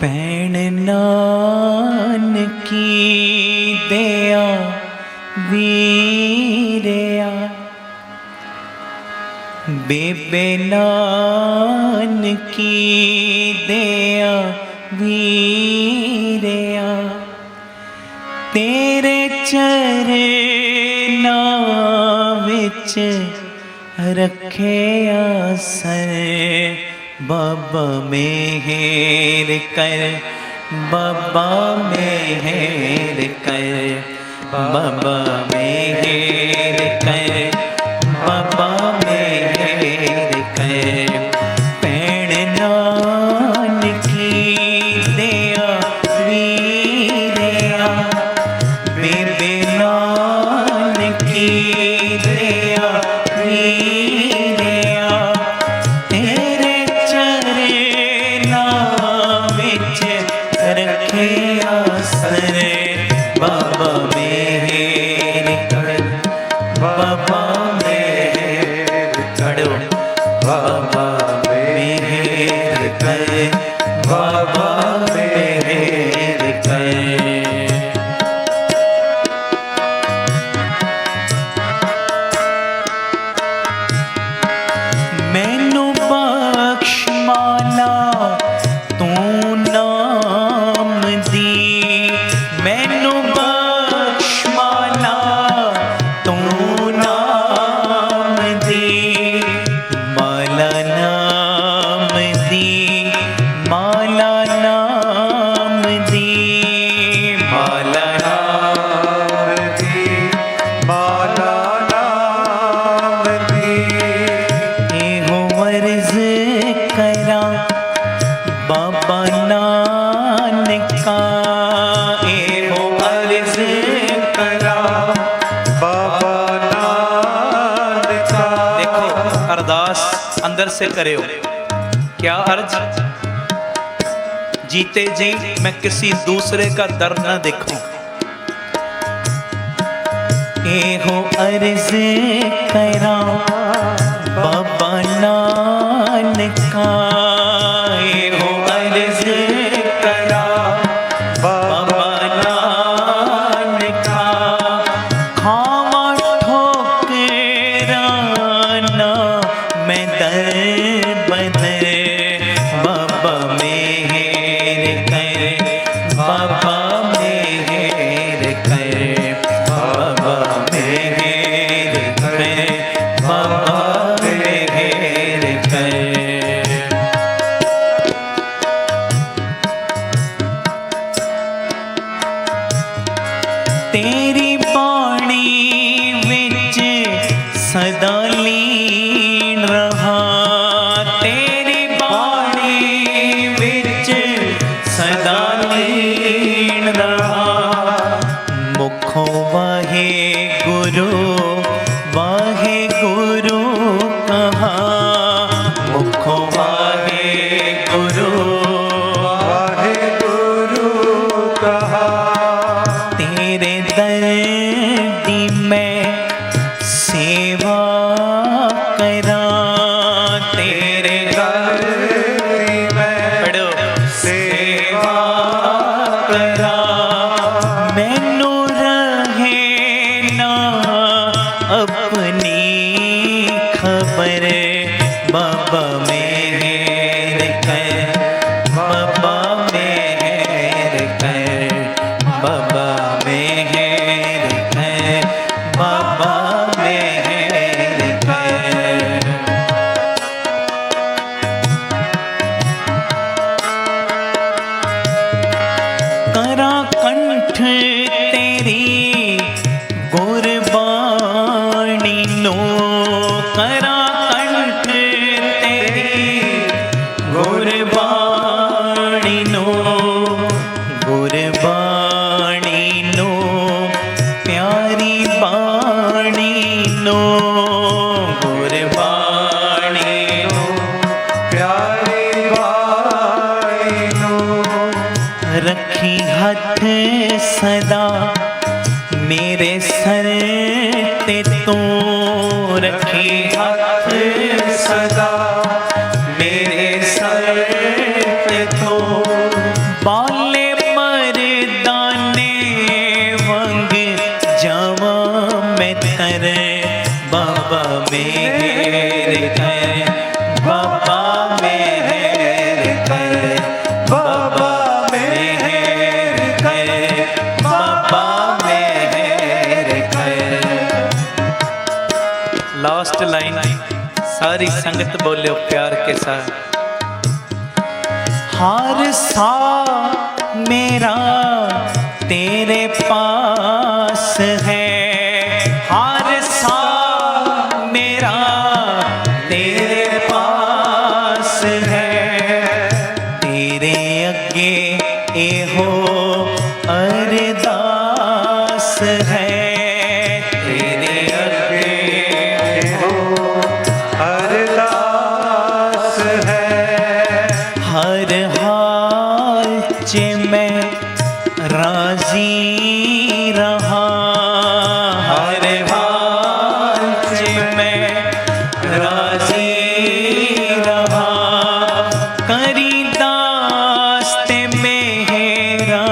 ਭੈਣ ਨਾਨਕੀ ਦਿਆ ਵੀਰਿਆ। ਬੇਬੇ ਨਾਨਕੀ ਦਿਆ ਵੀਰਿਆ। ਤੇਰੇ ਚਰਨਾਂ ਵਿੱਚ ਰੱਖਿਆ ਸਰ ਬਾਬਾ ਮਿਹਰ ਕਰ ਬਾਬਾ ਮਿਹਰ ਕਰ ਬਾਬਾ ਮਿਹਰ ਕਰ ਬਾਬਾ ਮਿਹਰ ਕਰ ਭੈਣ ਨਾਨਕੀ ਦਿਆ ਵੀਰਿਆ ਬੇਬੇ ਨਾਨਕੀ ਦਿਆ ਵੀਰਿਆ ਬਾਬਾ ਮੇਹਰ ਕਰ अंदर से करो क्या अर्ज जीते जी मैं किसी दूसरे का दर न देखूं एहो अर्ज करा थे ਖਬਰ ਬਾਬਾ ਮਿਹਰ ਕਰ ਬਾਬਾ ਮਿਹਰ ਕਰ ਬਾਬਾ ਮਿਹਰ ਕਰ ਬਾਬਾ ਮਿਹਰ ਕਰ ਕਰਾਂ ਕੰਠ ਸਦਾ ਮੇਰੇ ਸਰ ਤੇ ਤੂੰ ਰੱਖੀ ਹੱਥ ਸਦਾ ਮੇਰੇ ਸਰ ਤੇ ਤੂੰ ਬਾਲੇ ਮਰਦਾਨੇ ਵੰਗ ਜਾਵਾਂ ਮੈਂ ਤਰ ਬਾਬਾ ਮੇਰੇ ਤਰ ਲਾਸਟ ਲਾਈਨ ਸਾਰੀ ਸੰਗਤ ਬੋਲਿਓ ਪਿਆਰ ਕੇ ਸਾਥ। ਹਰ ਸਾ ਮੇਰਾ ਤੇਰੇ ਪਾਸ ਹੈ। ਹਰ ਸਾ ਮੇਰਾ ਤੇਰੇ ਪਾਸ ਹੈ। ਤੇਰੇ ਅੱਗੇ ਇਹੋ ਰਾਜ਼ੀ ਰਹਾ। ਹਰ ਹਾਲ ਚ ਮੈਂ ਰਾਜ਼ੀ ਰਹਾ। ਕਰੀ ਦਾਸ ਤੇ ਮੇਰਾ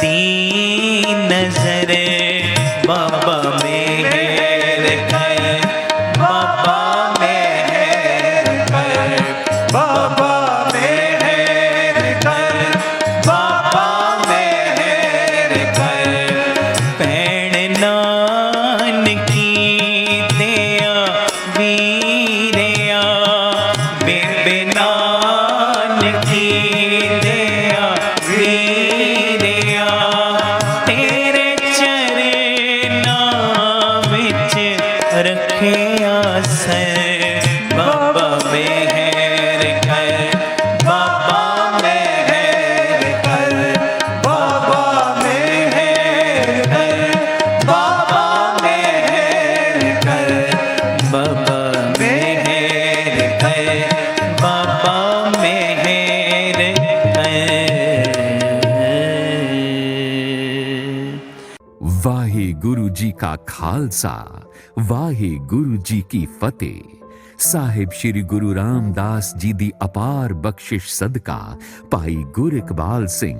ਦੀ ਨਜ਼ਰ रखिया सर बाबा ਵਾਹਿਗੁਰੂ ਜੀ ਕਾ ਖਾਲਸਾ ਵਾਹਿਗੁਰੂ ਜੀ ਕੀ ਫਤਿਹ। ਸਾਹਿਬ ਸ੍ਰੀ ਗੁਰੂ ਰਾਮਦਾਸ ਜੀ ਦੀ ਅਪਾਰ ਬਖਸ਼ਿਸ਼ ਸਦਕਾ ਭਾਈ ਗੁਰ ਇਕਬਾਲ ਸਿੰਘ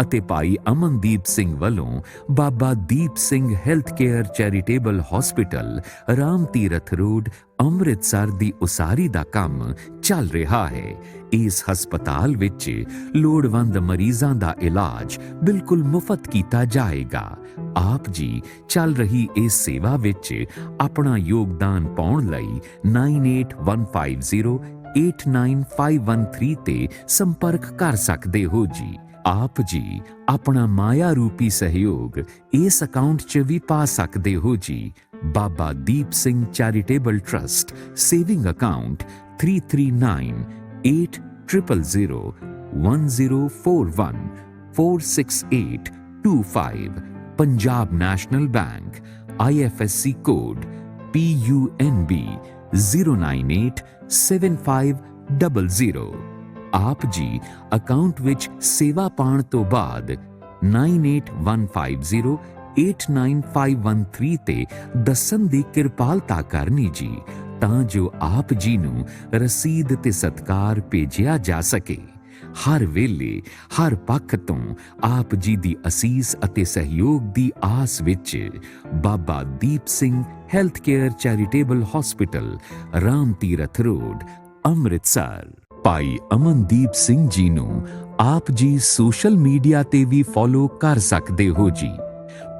ਅਤੇ ਭਾਈ ਅਮਨਦੀਪ ਸਿੰਘ ਵੱਲੋਂ Baba Deep Singh health care charitable hospital, Ram Tirath road Amritsar ਦੀ ਉਸਾਰੀ ਦਾ ਕੰਮ ਚੱਲ ਰਿਹਾ ਹੈ। ਇਸ ਹਸਪਤਾਲ ਵਿੱਚ ਲੋੜਵੰਦ ਮਰੀਜ਼ਾਂ ਦਾ ਇਲਾਜ ਬਿਲਕੁਲ ਮੁਫਤ ਕੀਤਾ ਜਾਏਗਾ। ਆਪ ਜੀ ਚੱਲ ਰਹੀ ਇਸ ਸੇਵਾ ਵਿੱਚ ਆਪਣਾ ਯੋਗਦਾਨ ਪਾਉਣ ਲਈ 9815089513 ਤੇ ਸੰਪਰਕ ਕਰ ਸਕਦੇ ਹੋ ਜੀ। ਆਪ ਜੀ ਆਪਣਾ ਮਾਇਆ ਰੂਪੀ ਸਹਿਯੋਗ ਇਸ ਅਕਾਊਂਟ 'ਚ ਵੀ ਪਾ ਸਕਦੇ ਹੋ ਜੀ Baba Deep Singh charitable trust saving account 3398001041 46825 Punjab national bank IFSC code PUNB 0987500 ਆਪ ਜੀ ਅਕਾਊਂਟ ਵਿੱਚ ਸੇਵਾ ਪਾਣ ਤੋਂ ਬਾਅਦ 9815089513 ਤੇ ਦੱਸਣ ਦੀ ਕਿਰਪਾਲਤਾ ਕਰਨੀ ਜੀ, ਤਾਂ ਜੋ ਆਪ ਜੀ ਨੂੰ ਰਸੀਦ ਤੇ ਸਤਕਾਰ ਭੇਜਿਆ ਜਾ ਸਕੇ। ਹਰ ਵੇਲੇ, ਹਰ ਪੱਖ ਤੋਂ ਆਪ ਜੀ ਦੀ ਅਸੀਸ ਅਤੇ ਸਹਿਯੋਗ ਦੀ ਆਸ ਵਿੱਚ Baba Deep Singh health care charitable hospital, Ram Tirath road, Amritsar. ਭਾਈ ਅਮਨਦੀਪ ਸਿੰਘ ਜੀ ਨੂੰ ਆਪ ਜੀ ਸੋਸ਼ਲ ਮੀਡੀਆ ਤੇ ਵੀ ਫੋਲੋ ਕਰ ਸਕਦੇ ਹੋ ਜੀ।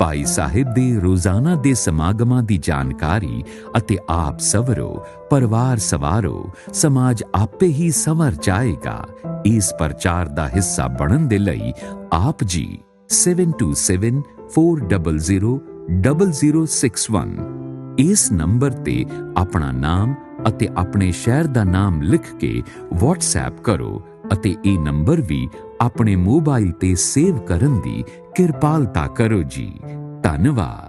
ਭਾਈ ਸਾਹਿਬ ਦੇ ਰੋਜ਼ਾਨਾ ਦੇ ਸਮਾਗਮਾਂ ਦੀ ਜਾਣਕਾਰੀ ਅਤੇ ਆਪ ਸਵਰੋ, ਪਰਿਵਾਰ ਸਵਾਰੋ, ਸਮਾਜ ਆਪੇ ਹੀ ਸਵਰ ਜਾਏਗਾ। ਇਸ ਪ੍ਰਚਾਰ ਦਾ ਹਿੱਸਾ ਬਣਨ ਦੇ ਲਈ ਆਪ ਜੀ 7274000061 ਇਸ ਨੰਬਰ ਤੇ ਆਪਣਾ ਨਾਮ ਅਤੇ ਆਪਣੇ ਸ਼ਹਿਰ ਦਾ ਨਾਮ ਲਿਖ ਕੇ WhatsApp ਕਰੋ ਅਤੇ ਇਹ ਨੰਬਰ ਵੀ ਆਪਣੇ ਮੋਬਾਈਲ ਤੇ ਸੇਵ ਕਰਨ ਦੀ ਕਿਰਪਾਲਤਾ ਕਰੋ ਜੀ। ਧੰਨਵਾਦ।